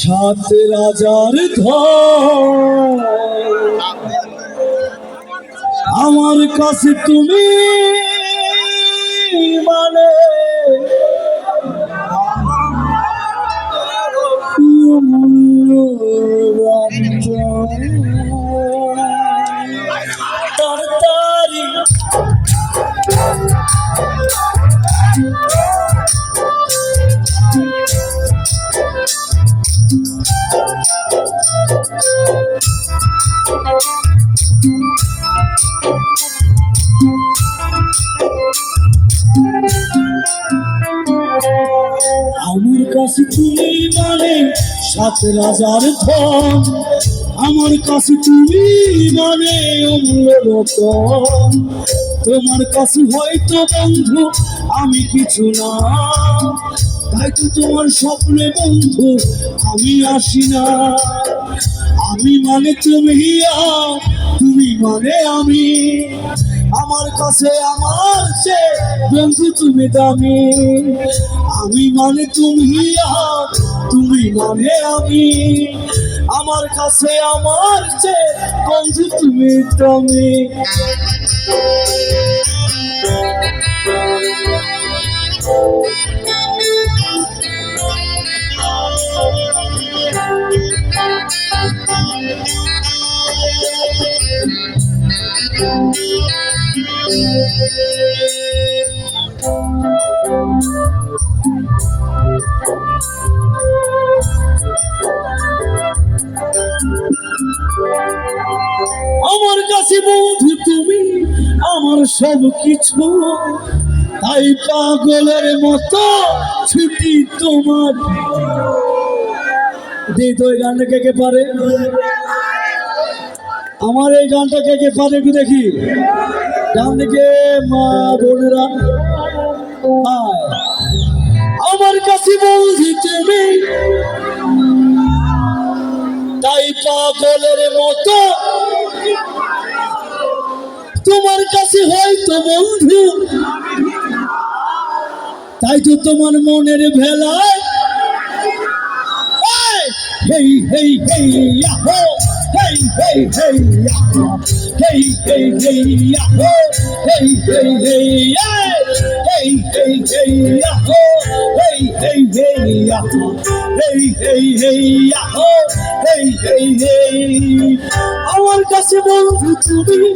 সাত রাজার ধন। আমার কাছে তুমি মানে আমার কাছে তুমি মানে সাত রাজার ধন? আমার কাছে তুমি মানে রতন তোমার কাছে হয়তো বন্ধু, আমি কিছু না। তাই তো তোমার স্বপ্নে বন্ধু, আমি আসি না। আমি মানে তুমি তুমি মানে আমি। আমার কাছে আমার সে বন্ধু তুমি দামি। আমি মানে তুমি তুমি মানে আমি। আমার কাছে আমার সে বন্ধু তুমি দামি আমার কাছে বন্ধু তুমি, আমার সব কিছু। তাই পাগলের মতো ছুটি তোমার। দিই তো এই গানটা কে কে পারে? আমার এই গানটা কে কে পারে একটু দেখি। গান থেকে মা বোনেরা। আমার কাছে বন্ধু তুমি পাগলের মতো তোমার কাছে হয়তো বন্ধু তাই তো তোমার মনের ভেলায় হেই হেই হেই ইয়াহো হেই হেই হেই। আমার কাছে বন্ধু তুমি,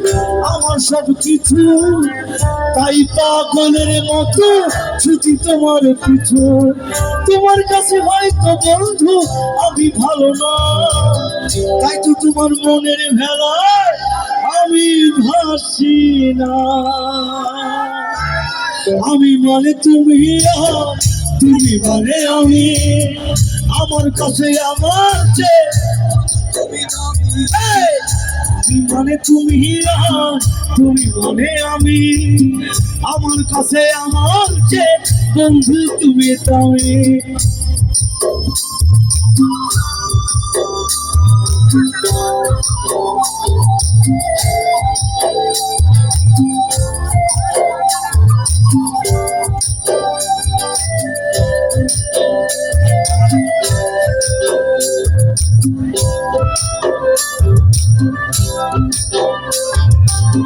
আমার সব কিছু। তাই পাগলের মতো ছুটি তোমার পিছু তোমার কাছে হয়তো বন্ধু আমি ভালো না। তাই তো তোমার মনের ভেলায় আমি ভাসি না। আমি মানে তুমি তুমি মানে আমি আমার কাছে আমার যে আমি মানে তুমি তুমি মানে আমি। আমার কাছে আমার যে বন্ধু তুমি তুমি আমার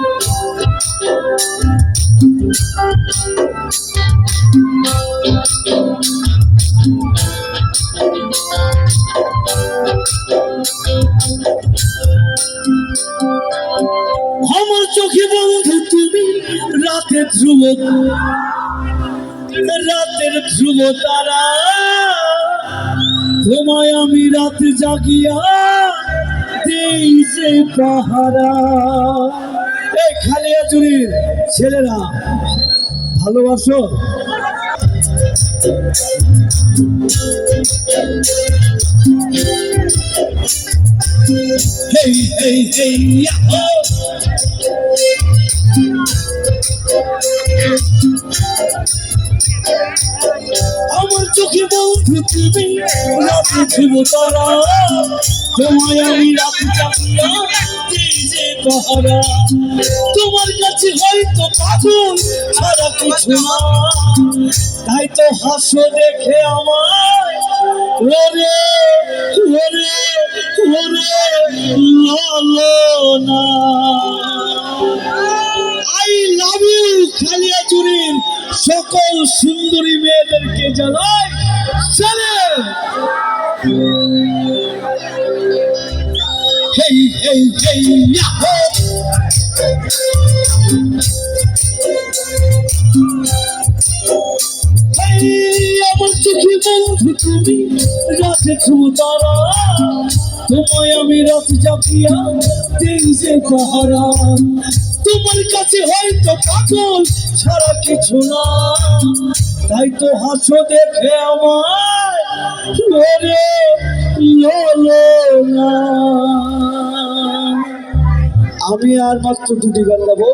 চোখে বন্ধু তুমি রাতে ধ্রুব রাতের ধ্রুব তারা। তোমায় আমি রাত জাগিয়া দেই যে পাহারা। এই খালিয়া চুরির ছেলেরা ভালোবাসো? Hey yahoo! আমার চোখে বন্ধু তুমি রাতে ছিল তারা। তোমায় আমি রাতে চাপিয়া পাহারা তোমার কাছে হয়তো পাগল, ছাড়া কিছু না। তাই তো হাসো দেখে আমার ওরে ওরে ওরে লালনা আই লাভ ইউ খালিয়াচুরির সকল সুন্দরী মেয়েদেরকে জানাই হেই হেই হেই, ইয়াহো। হেই, আমার চোখে বন্ধু তুমি রাখেছো তারা। তোমায় আমি রাত জাপিয়া দিন যে পাহারা। তোমার কাছে হয়তো পাগল ছাড়া কিছু না। তাই তো হাসো দেখে আমার না। আমি আর মাত্র দুটি গান গাবো।